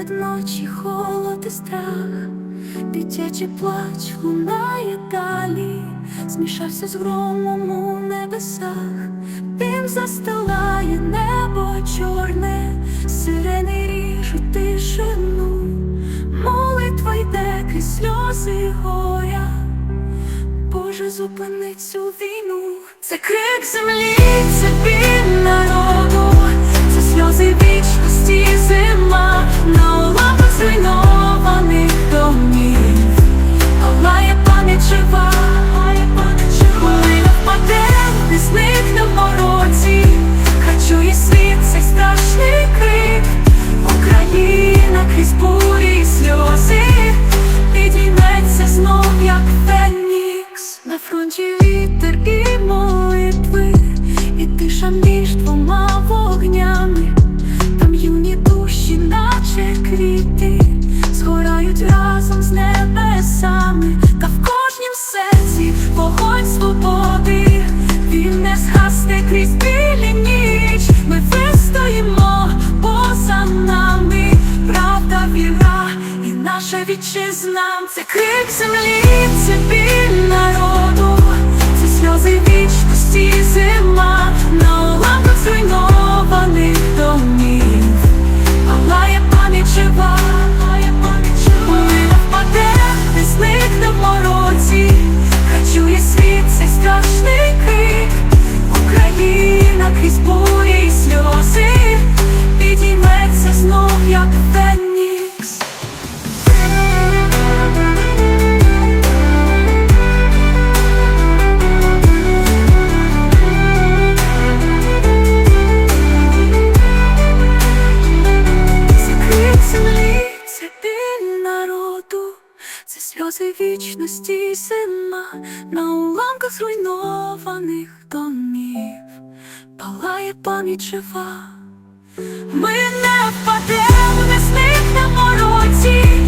Серед ночі холод і страх, дитячий плач лунає далі, змішався з громом у небесах, Дим застилає небо чорне, сирени ріжуть тишину, молитва йде крізь сльози горя. Боже, зупини цю війну, це крик землі, це біль народу, наче квіти, згорають разом з небесами, та в кожнім серці вогонь свободи, він не згасне крізь білі ніч. Ми вистоїмо поза нами, правда, віра і наша вітчизна. Це крик землі, це біль народу, сльози вічності, зима на уламках зруйнованих домів, палає пам'ять жива. Ми не впадемо, не зникнемо році,